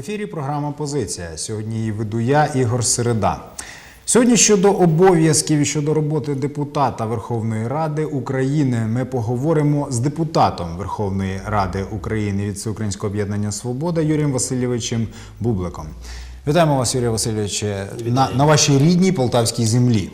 Ефірі програма Позиція. Сьогодні її веду я, Ігор Середа. Сьогодні щодо обов'язків і щодо роботи депутата Верховної Ради України ми поговоримо з депутатом Верховної Ради України від Всеукраїнського об'єднання Свобода Юрієм Васильовичем Бубликом. Вітаємо вас, Юрій Васильович, на, на вашій рідній полтавській землі.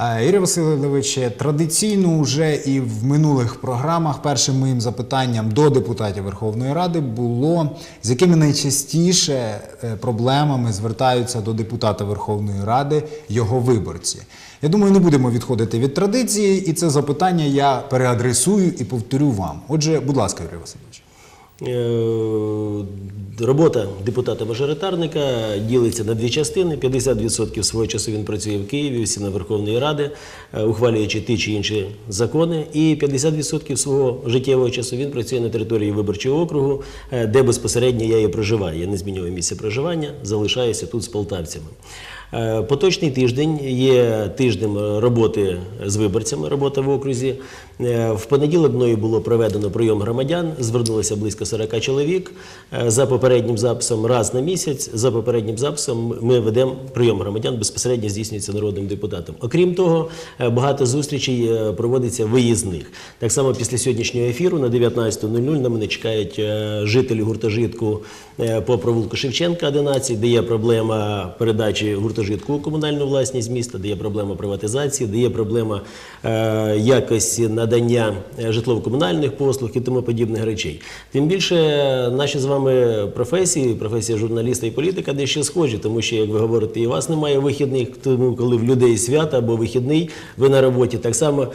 Е, Юрій Васильович, традиційно вже і в минулих програмах першим моїм запитанням до депутатів Верховної Ради було, з якими найчастіше е, проблемами звертаються до депутата Верховної Ради його виборці. Я думаю, не будемо відходити від традиції, і це запитання я переадресую і повторю вам. Отже, будь ласка, Юрій Васильович. Е, Робота депутата-мажоритарника ділиться на дві частини. 50% свого часу він працює в Києві, всі на Верховної Ради, е, ухвалюючи ті чи інші закони. І 50% свого життєвого часу він працює на території виборчого округу, е, де безпосередньо я і проживаю. Я не змінюю місце проживання, залишаюся тут з полтавцями. Поточний тиждень є тижнем роботи з виборцями, робота в окрузі. Е, В понеділок мною було проведено прийом громадян, звернулося близько 40 чоловік. Е, За попереднім записом раз на місяць, за попереднім записом ми ведемо прийом громадян, безпосередньо здійснюється народним депутатом. Окрім того, е, багато зустрічей проводиться виїзних. Так само після сьогоднішнього ефіру на 19.00 на мене чекають жителі гуртожитку по провулку Шевченка 11, де є проблема передачі гуртожитку у комунальну власність міста, де є проблема приватизації, де є проблема якості надання е, житлово-комунальних послуг і тому подібних речей. Тим більше е, наші з вами професії, професія журналіста і політика дещо схожі, тому що, як ви говорите, і у вас немає вихідних, тому коли в людей свята або вихідний, ви на роботі так само.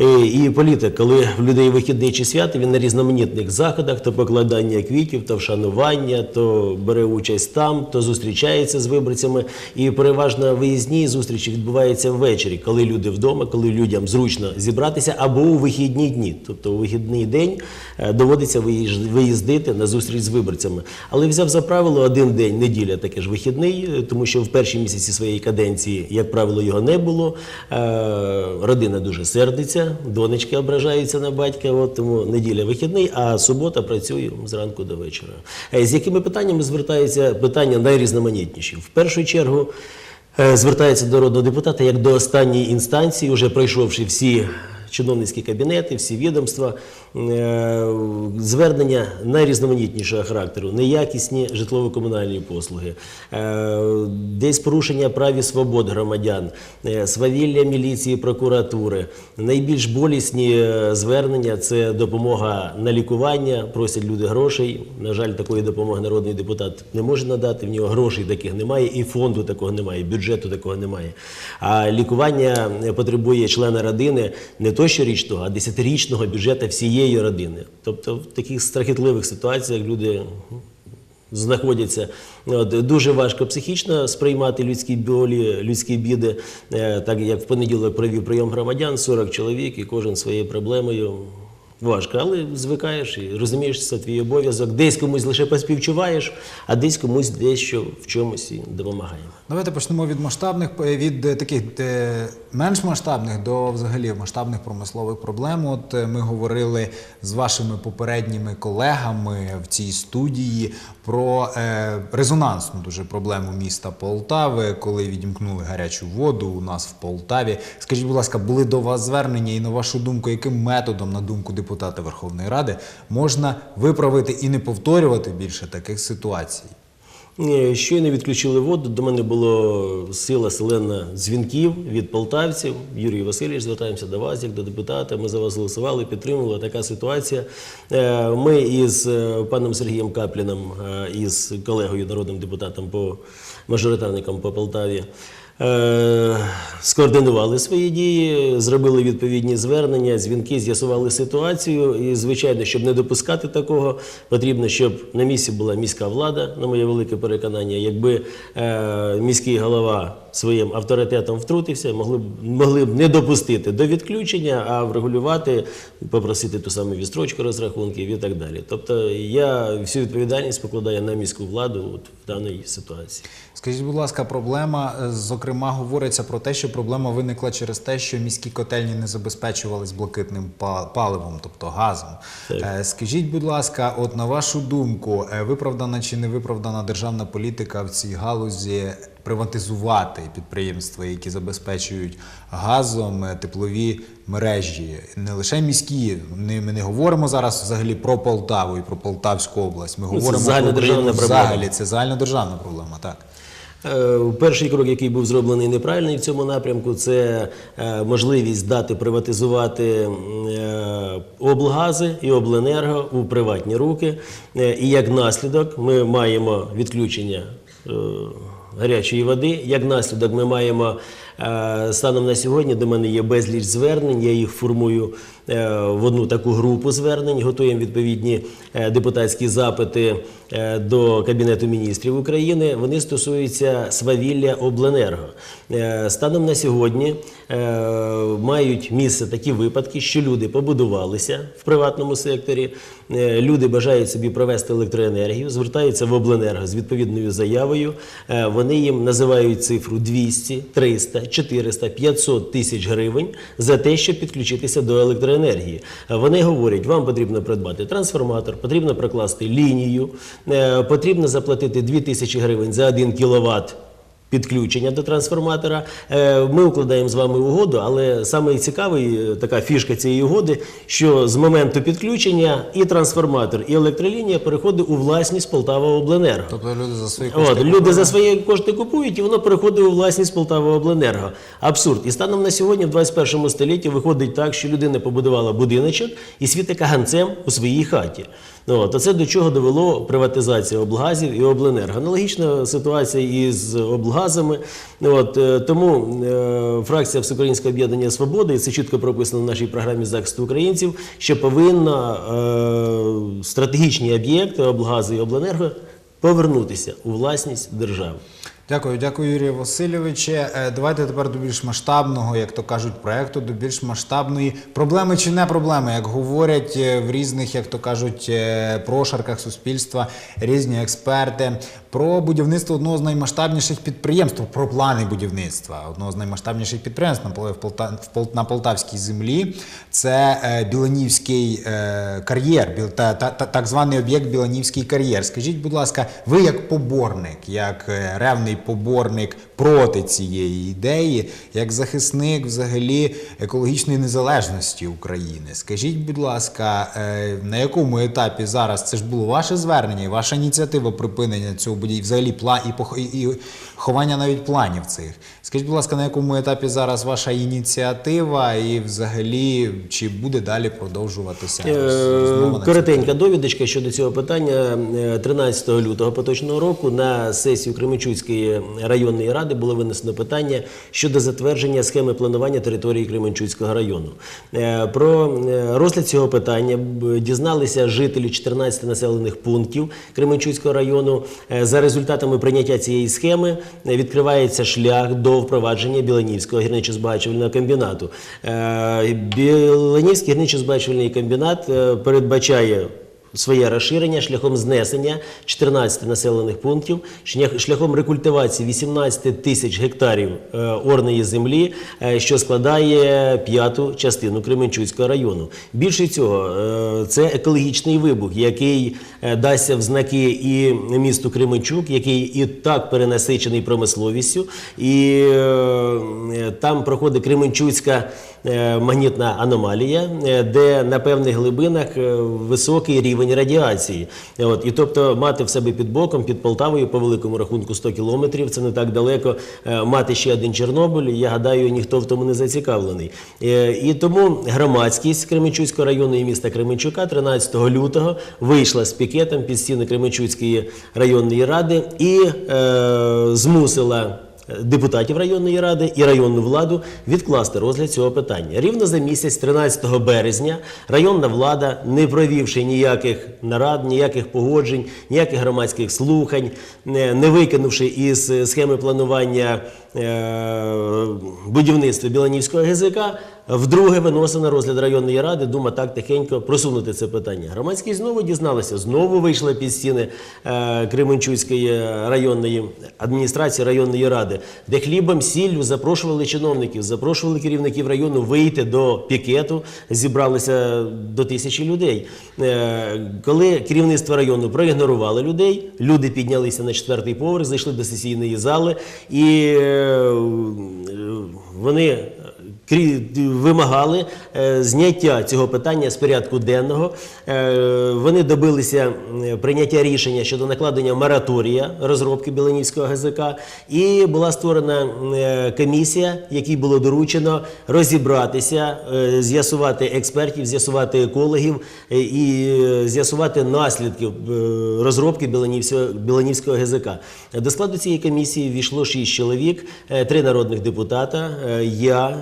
Е, І політик, коли в людей вихідний чи свято, він на різноманітних заходах, то покладання квітів, то вшанування, то бере участь там, то зустрічається з виборцями. І переважно виїзні зустрічі відбуваються ввечері, коли люди вдома, коли людям зручно зібратися, або у вихідні дні. Тобто у вихідний день е, доводиться виїздити на зустріч з виборцями. Але взяв за правило один день, неділя таки ж вихідний, е, тому що в перші місяці своєї каденції, як правило, його не було. Родина дуже сердиться, донечки ображаються на батька, от тому неділя вихідний, а субота працюю зранку до вечора. Е, З якими питаннями звертаються питання найрізноманітніші? В першу чергу е, звертається до народного депутата як до останньої інстанції, вже пройшовши всі чиновницькі кабінети, всі відомства, е, звернення найрізноманітнішого характеру, неякісні житлово-комунальні послуги, е, десь порушення прав і свобод громадян, е, свавілля міліції, прокуратури. Найбільш болісні звернення це допомога на лікування, просять люди грошей. На жаль, такої допомоги народний депутат не може надати. В нього грошей таких немає, і фонду такого немає, бюджету такого немає. А лікування потребує члена родини не то щорічного, а десятирічного бюджету всієї родини. Тобто в таких страхітливих ситуаціях люди знаходяться. От, дуже важко психічно сприймати людські болі, людські біди. Е, Так як в понеділок провів прийом громадян, 40 чоловік, і кожен своєю проблемою. Важко, але звикаєш і розумієш, це твій обов'язок. Десь комусь лише поспівчуваєш, а десь комусь дещо в чомусь і допомагаємо. Давайте почнемо від масштабних е, від е, таких е, менш масштабних до взагалі масштабних промислових проблем. От ми говорили з вашими попередніми колегами в цій студії про резонансну дуже проблему міста Полтави, коли відімкнули гарячу воду у нас в Полтаві. Скажіть, будь ласка, були до вас звернення, і на вашу думку, яким методом, на думку депутата Верховної Ради, можна виправити і не повторювати більше таких ситуацій? Ні, Щойно відключили воду. До мене було сила селена дзвінків від полтавців. Юрій Васильович, звертаємося до вас, як до депутата. Ми за вас голосували, підтримували така ситуація. Е, Ми із е, паном Сергієм Капліном, е, із колегою народним депутатом по мажоритарником по Полтаві. Е, Скоординували свої дії, зробили відповідні звернення, дзвінки, з'ясували ситуацію. І, звичайно, щоб не допускати такого, потрібно, щоб на місці була міська влада, на моє велике переконання. Якби е, міський голова своїм авторитетом втрутився, могли б могли б не допустити до відключення, а врегулювати, попросити ту саму відстрочку розрахунків і так далі. Тобто я всю відповідальність покладаю на міську владу от в даній ситуації. Скажіть, будь ласка, проблема, е, зокрема, говориться про те, що проблема виникла через те, що міські котельні не забезпечувались блакитним па- паливом, тобто газом. Е, Скажіть, будь ласка, от на вашу думку, е, виправдана чи не виправдана державна політика в цій галузі приватизувати підприємства, які забезпечують газом е, теплові мережі, не лише міські. Ми не говоримо зараз взагалі про Полтаву і про Полтавську область. Ми це говоримо про Україну взагалі. Це загальнодержавна проблема, так. Е, Перший крок, який був зроблений неправильний в цьому напрямку, це е, можливість дати приватизувати облгази і обленерго у приватні руки. І як наслідок ми маємо відключення гарячої води. Як наслідок ми маємо станом на сьогодні до мене є безліч звернень. Я їх формую е, в одну таку групу звернень, готуємо відповідні е, депутатські запити е, до Кабінету міністрів України. Вони стосуються свавілля обленерго. Е, Станом на сьогодні е, мають місце такі випадки, що люди побудувалися в приватному секторі, е, люди бажають собі провести електроенергію, звертаються в обленерго з відповідною заявою. Е, Вони їм називають цифру 200, 300, 400, 500 тисяч гривень за те, щоб підключитися до електроенергії. Вони говорять, вам потрібно придбати трансформатор, потрібно прокласти лінію, е, потрібно заплатити 2 тисячі гривень за 1 кіловат підключення до трансформатора. Е, Ми укладаємо з вами угоду, але саме цікавий е, така фішка цієї угоди, що з моменту підключення і трансформатор, і електролінія переходить у власність Полтава Обленерго. Тобто люди за свої От, кошти люди за свої кошти купують, і воно переходить у власність Полтава Обленерго. Абсурд. І станом на сьогодні, в 21 столітті, виходить так, що людина побудувала будиночок і світить каганцем у своїй хаті. Ну, От, це до чого довело приватизація облгазів і обленерго. Аналогічна ситуація і з облгазами. Ну, От, е, тому е, фракція Всеукраїнського об'єднання Свободи, і це чітко прописано в нашій програмі захисту українців, що повинна е, стратегічні об'єкти облгази і обленерго повернутися у власність держави. Дякую, дякую, Юрію Васильовиче. Давайте тепер до більш масштабного, як то кажуть, проекту, до більш масштабної проблеми чи не проблеми, як говорять е, в різних, як то кажуть, прошарках суспільства різні експерти про будівництво одного з наймасштабніших підприємств, про плани будівництва одного з наймасштабніших підприємств на полтавській землі. Це е, Біланівський е, кар'єр, та, та, та, так званий об'єкт Біланівський кар'єр. Скажіть, будь ласка, ви як поборник, як е, ревний поборник проти цієї ідеї, як захисник взагалі екологічної незалежності України. Скажіть, будь ласка, на якому етапі зараз це ж було ваше звернення, і ваша ініціатива припинення цього будівлі, взагалі пла і, і, і ховання навіть планів цих. Скажіть, будь ласка, на якому етапі зараз ваша ініціатива, і взагалі чи буде далі продовжуватися Е, Коротенька довідочка щодо цього питання. Е, 13 лютого поточного року на сесію Кременчуцької районної ради було винесено питання щодо затвердження схеми планування території Кременчуцького району. Е, Про е, розгляд цього питання дізналися жителі 14 населених пунктів Кременчуцького району. Е, За результатами прийняття цієї схеми е, відкривається шлях до впровадження Біланівського гірничо-збагачувального комбінату. Біленівський Біланівський гірничо-збагачувальний комбінат е, передбачає своє розширення шляхом знесення 14 населених пунктів, шляхом рекультивації 18 тисяч гектарів е, орної землі, е, що складає п'яту частину Кременчуцького району. Більше цього, е, це екологічний вибух, який дасться в знаки і місту Кременчук, який і так перенасичений промисловістю, і там проходить Кременчуцька магнітна аномалія, де на певних глибинах високий рівень радіації. Е, От, і тобто мати в себе під боком, під Полтавою, по великому рахунку 100 кілометрів, це не так далеко. е, Мати ще один Чорнобиль, я гадаю, ніхто в тому не зацікавлений. Е, І тому громадськість Кременчуцького району і міста Кременчука 13 лютого вийшла з пікетом під стіни Кременчуцької районної ради і е, змусила депутатів районної ради і районну владу відкласти розгляд цього питання. Рівно за місяць, 13 березня, районна влада, не провівши ніяких нарад, ніяких погоджень, ніяких громадських слухань, не викинувши із схеми планування е, будівництва Біланівського ГЗК, вдруге виносив на розгляд районної ради, дума так тихенько просунути це питання. Громадськість знову дізналася, знову вийшла під стіни е, Кременчуцької районної адміністрації районної ради, де хлібом, сіллю запрошували чиновників, запрошували керівників району вийти до пікету, зібралися до тисячі людей. Е, коли керівництво району проігнорувало людей, люди піднялися на четвертий поверх, зайшли до сесійної зали і е, вони вимагали е, зняття цього питання з порядку денного. Е, Вони добилися прийняття рішення щодо накладення мораторія розробки Біланівського ГЗК, і була створена е, комісія, якій було доручено розібратися, з'ясувати експертів, з'ясувати екологів і з'ясувати наслідки розробки Біланівського, ГЗК. До складу цієї комісії війшло шість чоловік, три народних депутата, я,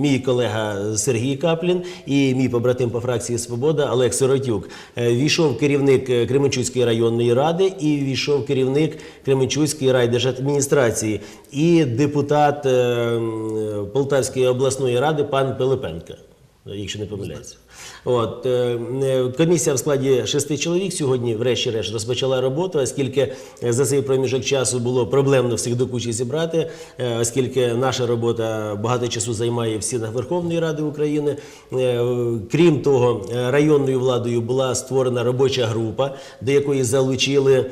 мій колега Сергій Каплін і мій побратим по фракції Свобода Олег Сиротюк. Е, Війшов керівник е, Кременчуцької районної ради і війшов керівник Кременчуцької райдержадміністрації і депутат е, Полтавської обласної ради пан Пилипенко якщо не помиляюся. От, е, е, комісія в складі шести чоловік сьогодні, врешті-решт, розпочала роботу, оскільки за цей проміжок часу було проблемно всіх до кучі зібрати, е, оскільки наша робота багато часу займає в стінах Верховної Ради України. Крім того, районною владою була створена робоча група, до якої залучили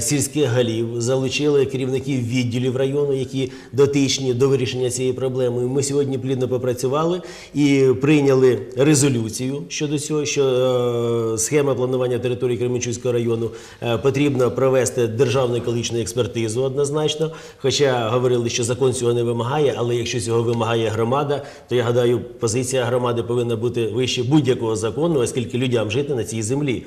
сільських голів, залучили керівників відділів району, які дотичні до вирішення цієї проблеми. Ми сьогодні плідно попрацювали і прийняли резолюцію щодо цього, що е, схема планування території Кременчуцького району е, потрібно провести державну екологічну експертизу однозначно. Хоча говорили, що закон цього не вимагає, але якщо цього вимагає громада, то я гадаю, позиція громади повинна бути вище будь-якого закону, оскільки людям жити на цій землі.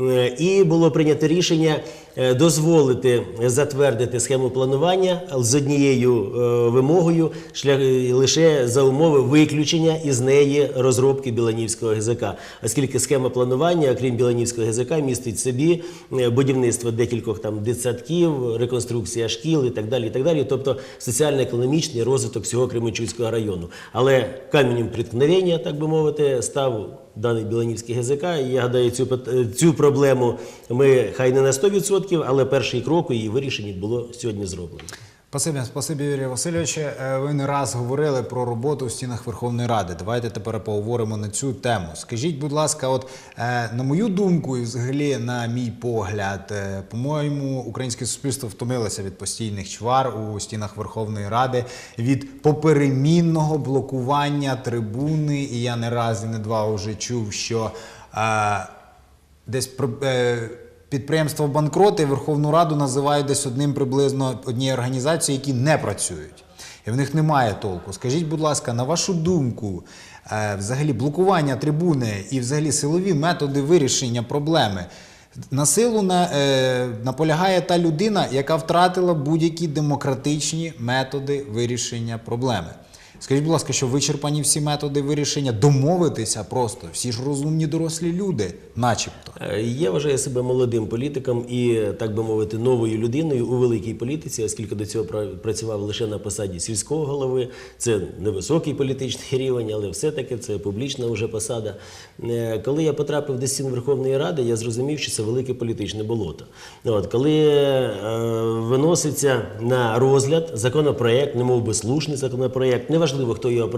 Е, І було прийнято рішення дозволити затвердити схему планування з однією е, вимогою е, лише за умови виключення із неї розробки Біланівського ГЗК, оскільки схема планування, окрім Біланівського ГЗК, містить в собі е, будівництво декількох там дитсадків, реконструкція шкіл і так далі. Тобто соціально-економічний розвиток всього Кременчуцького району. Але каменем приткновення, так би мовити, став даний Біланівський ГЗК. Я гадаю, цю проблему ми хай не на 100%, але перший крок у її вирішенні було сьогодні зроблено. Спасибі, спасибі, Юрій Васильович. Е, Ви не раз говорили про роботу в стінах Верховної Ради. Давайте тепер поговоримо на цю тему. Скажіть, будь ласка, от е, на мою думку, і взагалі на мій погляд, е, по-моєму, українське суспільство втомилося від постійних чвар у стінах Верховної Ради, від поперемінного блокування трибуни. І я не раз і не два вже чув, що е, десь е, підприємства банкроти Верховну Раду називають десь одним приблизно однією організацією, які не працюють. І в них немає толку. Скажіть, будь ласка, на вашу думку, е, взагалі блокування трибуни і взагалі силові методи вирішення проблеми. На силу на, е, наполягає та людина, яка втратила будь-які демократичні методи вирішення проблеми. Скажіть, будь ласка, що вичерпані всі методи вирішення домовитися просто. Всі ж розумні дорослі люди, начебто. Е, Я вважаю себе молодим політиком і, так би мовити, новою людиною у великій політиці, оскільки до цього працював лише на посаді сільського голови. Це невисокий політичний рівень, але все-таки це публічна вже посада. Е, Коли я потрапив до стін Верховної Ради, я зрозумів, що це велике політичне болото. От, коли е, виноситься на розгляд законопроект, не би слушний законопроект, неважливо, хто його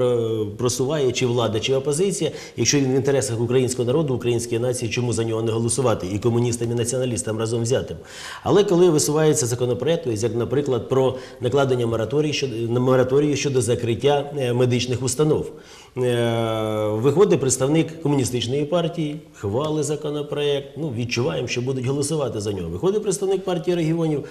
просуває, чи влада, чи опозиція, якщо він в інтересах українського народу, української нації, чому за нього не голосувати і комуністам, і націоналістам разом взятим. Але коли висувається законопроект, як, наприклад, про накладення мораторію щодо на мораторію щодо закриття е, медичних установ. Е, Виходить представник комуністичної партії, хвали законопроект. Ну відчуваємо, що будуть голосувати за нього. Виходить представник партії регіонів.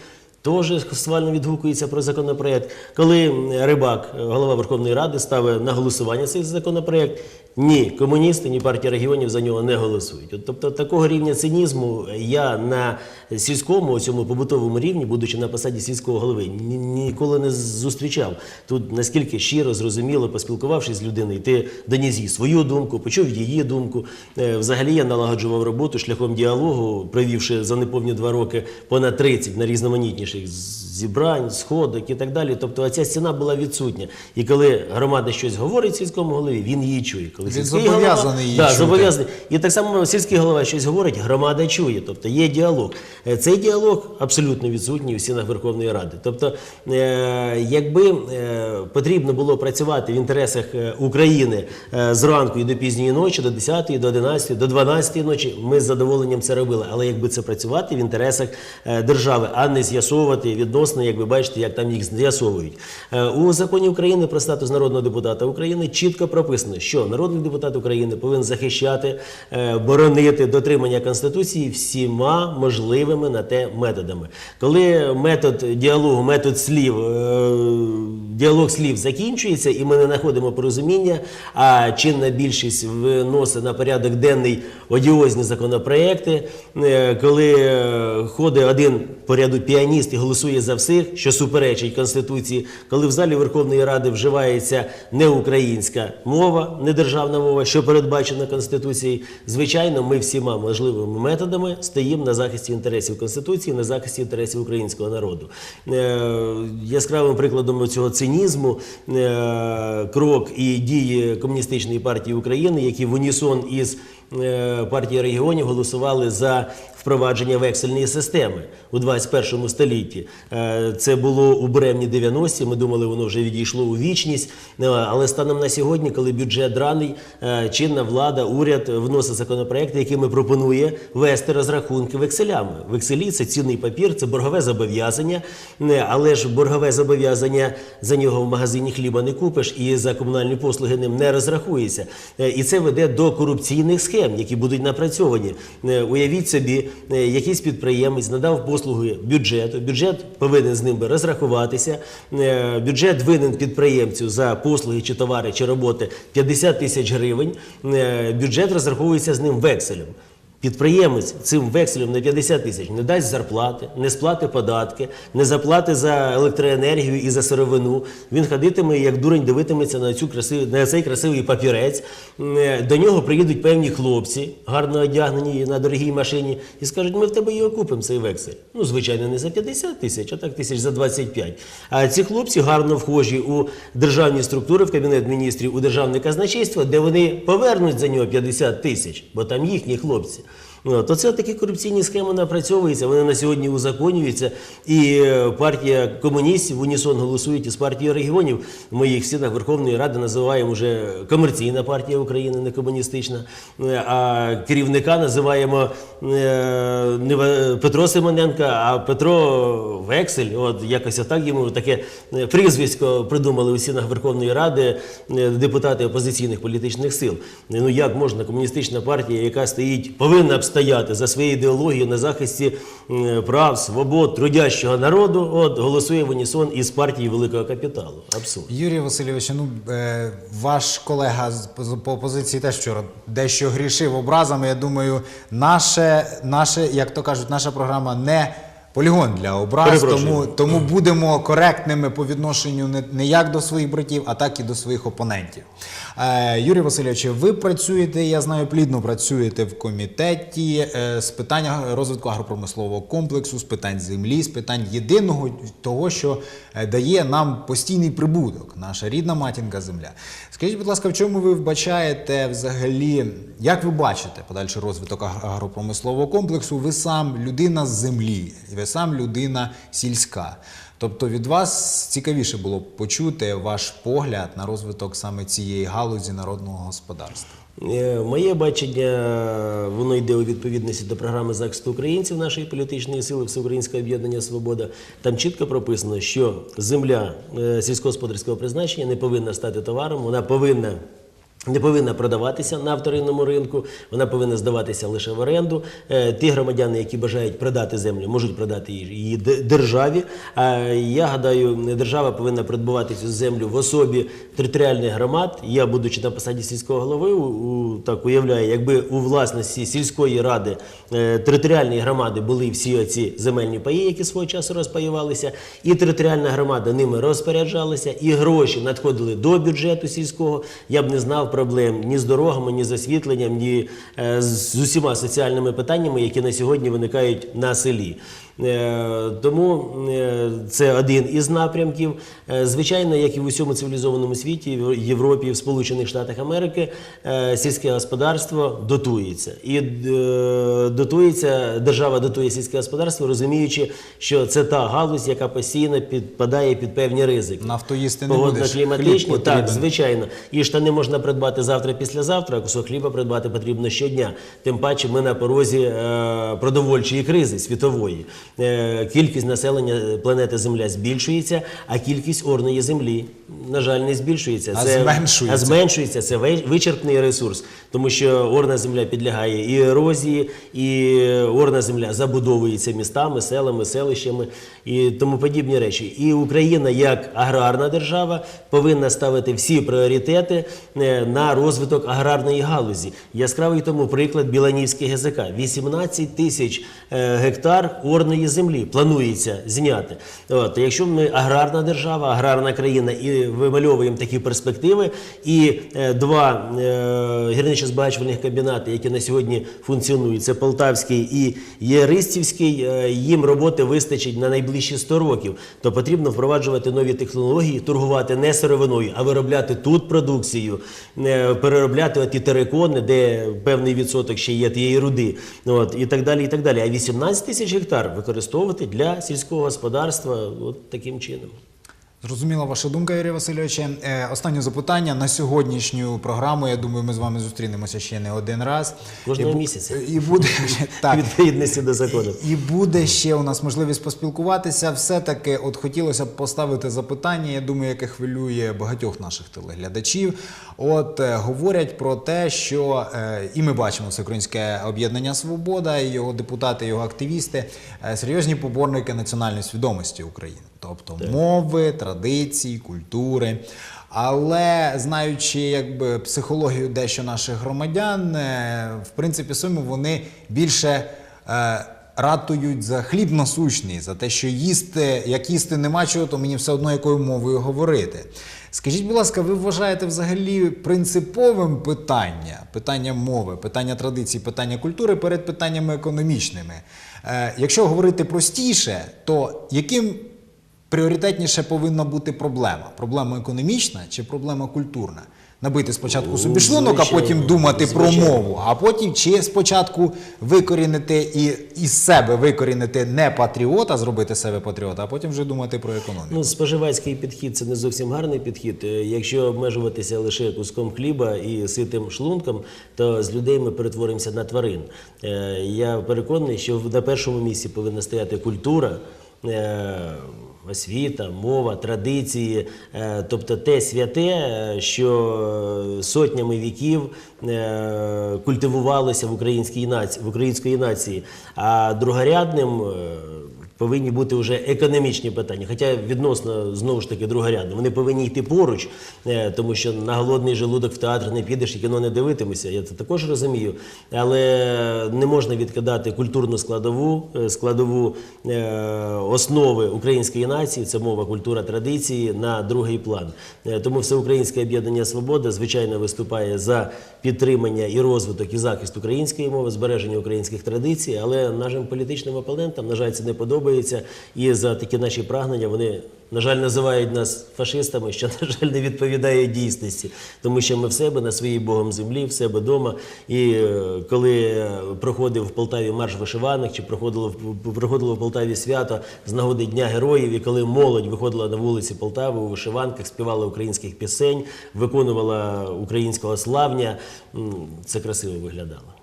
Теж схвально відгукується про законопроект. Коли Рибак, голова Верховної Ради, ставить на голосування цей законопроект, ні комуністи, ні партія регіонів за нього не голосують. От, тобто такого рівня цинізму я на сільському цьому побутовому рівні, будучи на посаді сільського голови, ні- ніколи не зустрічав. Тут наскільки щиро, зрозуміло, поспілкувавшись з людиною, ти доніс їй свою думку, почув її думку. Е, Взагалі я налагоджував роботу шляхом діалогу, провівши за неповні два роки понад 30 на різноманітніших зібрань, сходок і так далі. Тобто ця стіна була відсутня. І коли громада щось говорить сільському голові, він її чує. Коли Він сільський зобов'язаний її да, чути. зобов'язаний. І так само сільський голова щось говорить, громада чує. Тобто є діалог. Е, Цей діалог абсолютно відсутній у стінах Верховної Ради. Тобто, е, якби е, потрібно було працювати в інтересах е, України е, зранку і до пізньої ночі, до 10, до 11, до 12 ночі, ми з задоволенням це робили. Але якби це працювати в інтересах е, держави, а не з'ясовувати відносно, як ви бачите, як там їх з'ясовують. Е, У законі України про статус народного депутата України чітко прописано, що народний депутат України повинен захищати, е, боронити дотримання Конституції всіма можливими на те методами. Коли метод діалогу, метод слів, е, діалог слів закінчується, і ми не знаходимо порозуміння, а чинна більшість виносить на порядок денний одіозні законопроекти, е, коли е, ходить один по піаніст і голосує за всіх, що суперечить Конституції, коли в залі Верховної Ради вживається не українська мова, не державна мова, що передбачено Конституцією, звичайно, ми всіма можливими методами стоїмо на захисті інтересів Конституції, на захисті інтересів українського народу. Е, Яскравим прикладом цього цинізму е, крок і дії комуністичної партії України, які в унісон із е, партією регіонів голосували за впровадження вексельної системи у 21 столітті. Е, Це було у бревні 90-ті, Ми думали, воно вже відійшло у вічність. Е, Але станом на сьогодні, коли бюджет драний, чинна влада, уряд вносить законопроекти, якими пропонує вести розрахунки векселями. Векселі це цінний папір, це боргове зобов'язання. Але ж боргове зобов'язання за нього в магазині хліба не купиш і за комунальні послуги ним не розрахується. І це веде до корупційних схем, які будуть напрацьовані. Е, Уявіть собі, е, якийсь підприємець надав послуги бюджету. Бюджет повинен з ним розрахуватися. Е, Бюджет винен підприємцю за послуги чи товари чи роботи 50 тисяч гривень. Бюджет розраховується з ним векселем. Підприємець цим векселем на 50 тисяч не дасть зарплати, не сплати податки, не заплати за електроенергію і за сировину. Він ходитиме, як дурень, дивитиметься на, цю красиву, на цей красивий папірець. Е, До нього приїдуть певні хлопці, гарно одягнені на дорогій машині, і скажуть, ми в тебе його купимо, цей вексель. Ну, звичайно, не за 50 тисяч, а так тисяч за 25. А ці хлопці гарно вхожі у державні структури, в кабінет міністрів, у державне казначейство, де вони повернуть за нього 50 тисяч, бо там їхні хлопці. Ну, то це такі корупційні схеми напрацьовуються, вони на сьогодні узаконюються. І е, партія комуністів в унісон голосують із партією регіонів. В моїх стінах Верховної Ради називаємо вже комерційна партія України, не комуністична. Е, А керівника називаємо е, не Петро Симоненко, а Петро Вексель. От якось так йому таке е, прізвисько придумали у стінах Верховної Ради депутати опозиційних політичних сил. Ну як можна комуністична партія, яка стоїть, повинна б стояти за свою ідеологію на захисті прав, свобод трудящого народу, от голосує в унісон із партії великого капіталу. Абсурд. Юрій Васильович, ну е, ваш колега по опозиції теж вчора дещо грішив образами. Я думаю, наше, наше, як то кажуть, наша програма не полігон для образ, тому, тому будемо коректними по відношенню не, не як до своїх братів, а так і до своїх опонентів. Е, Юрій Васильович, ви працюєте, я знаю, плідно працюєте в комітеті е, з питань розвитку агропромислового комплексу, з питань землі, з питань єдиного того, що е, дає нам постійний прибуток, наша рідна матінка земля. Скажіть, будь ласка, в чому ви вбачаєте взагалі, як ви бачите подальший розвиток агропромислового комплексу? Ви сам людина з землі, сам людина сільська. Тобто від вас цікавіше було б почути ваш погляд на розвиток саме цієї галузі народного господарства. Е, Моє бачення, воно йде у відповідності до програми захисту українців нашої політичної сили Всеукраїнське об'єднання Свобода. Там чітко прописано, що земля е, сільськогосподарського призначення не повинна стати товаром, вона повинна не повинна продаватися на вторинному ринку, вона повинна здаватися лише в оренду. Е, Ті громадяни, які бажають продати землю, можуть продати її державі. Я гадаю, держава повинна придбувати цю землю в особі територіальних громад. Я, будучи на посаді сільського голови, так уявляю, якби у власності сільської ради е, територіальної громади були всі оці земельні паї, які свого часу розпаювалися, і територіальна громада ними розпоряджалася, і гроші надходили до бюджету сільського. Я б не знав проблем ні з дорогами, ні з освітленням, ні е, з усіма соціальними питаннями, які на сьогодні виникають на селі. Е, Тому е, це один із напрямків. Е, Звичайно, як і в усьому цивілізованому світі, в Європі, в Сполучених Штатах Америки, сільське господарство дотується. І дотується, держава дотує сільське господарство, розуміючи, що це та галузь, яка постійно підпадає під певні ризики. Нафтоїсти не будеш. Погодно-кліматичні, так, звичайно. І штани можна придбати завтра, післязавтра, а кусок хліба придбати потрібно щодня. Тим паче ми на порозі продовольчої кризи світової. Е, кількість населення планети Земля збільшується, а кількість орної землі, на жаль, не збільшується. А зменшується. а зменшується. Це вичерпний ресурс, тому що орна земля підлягає і ерозії, і орна земля забудовується містами, селами, селищами і тому подібні речі. І Україна, як аграрна держава, повинна ставити всі пріоритети е, на розвиток аграрної галузі. Яскравий тому приклад Біланівський ГЗК. 18 тисяч е, гектар орної землі планується зняти. От, якщо ми аграрна держава, аграрна країна і вимальовуємо такі перспективи, і е, два е, гірничо-збагачувальних комбінати, які на сьогодні функціонують, це Полтавський і Єристівський, їм роботи вистачить на найближчі 100 років. То потрібно впроваджувати нові технології, торгувати не сировиною, а виробляти тут продукцію, переробляти оті терикони, де певний відсоток ще є тієї руди, от, і так далі. і так далі. А 18 тисяч гектар використовувати для сільського господарства от таким чином. Зрозуміла ваша думка, Юрій Васильовиче. Останнє запитання на сьогоднішню програму. Я думаю, ми з вами зустрінемося ще не один раз. Кожного І місяця. І буде так. Відповідності до закону. І буде ще у нас можливість поспілкуватися. Все-таки, от хотілося б поставити запитання, я думаю, яке хвилює багатьох наших телеглядачів. От е, говорять про те, що е, і ми бачимо Всеукраїнське об'єднання Свобода, і його депутати, його активісти е, серйозні поборники національної свідомості України, тобто мови, традиції, культури. Але знаючи якби психологію дещо наших громадян, е, в принципі, сумі вони більше е, ратують за хліб насущний, за те, що їсти, як їсти нема чого, то мені все одно якою мовою говорити. Скажіть, будь ласка, ви вважаєте взагалі принциповим питання, питання мови, питання традицій, питання культури перед питаннями економічними? Е, якщо говорити простіше, то яким пріоритетніше повинна бути проблема? Проблема економічна чи проблема культурна? Набити спочатку собі Ну, шлунок, а потім думати про мову, а потім чи спочатку викорінити і із себе викорінити не патріота, зробити себе патріота, а потім вже думати про економіку. Ну, споживацький підхід це не зовсім гарний підхід. Е, Якщо обмежуватися лише куском хліба і ситим шлунком, то з людей ми перетворимося на тварин. Е, Я переконаний, що на першому місці повинна стояти культура. Е, Освіта, мова, традиції, е, тобто те святе, е, що сотнями віків е, культивувалося в українській нації, в української нації, а другорядним е, повинні бути вже економічні питання. Хоча відносно знову ж таки другорядно. Вони повинні йти поруч, е, тому що на голодний желудок в театр не підеш і кіно не дивитимешся. Я це також розумію. Але не можна відкидати культурну складову, е, складову е, основи української нації, це мова, культура, традиції на другий план. Тому всеукраїнське об'єднання Свобода звичайно виступає за підтримання і розвиток і захист української мови, збереження українських традицій, але нашим політичним опонентам, на жаль, це не подобається. І за такі наші прагнення вони, на жаль, називають нас фашистами, що, на жаль, не відповідає дійсності, тому що ми в себе на своїй Богом землі, в себе вдома. І е, коли е, проходив в Полтаві марш вишиваних, чи проходило проходило в Полтаві свято з нагоди Дня героїв, і коли молодь виходила на вулиці Полтави у вишиванках, співала українських пісень, виконувала українського славня, це красиво виглядало.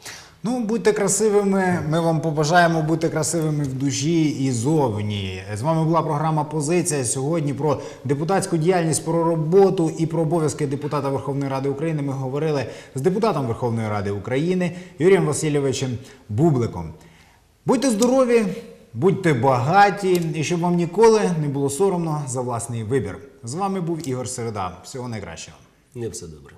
Ну, будьте красивими. Ми вам побажаємо бути красивими в душі і зовні. З вами була програма Позиція сьогодні про депутатську діяльність, про роботу і про обов'язки депутата Верховної Ради України. Ми говорили з депутатом Верховної Ради України Юрієм Васильовичем Бубликом. Будьте здорові, будьте багаті, і щоб вам ніколи не було соромно за власний вибір. З вами був Ігор Середа. Всього найкращого. Не все добре.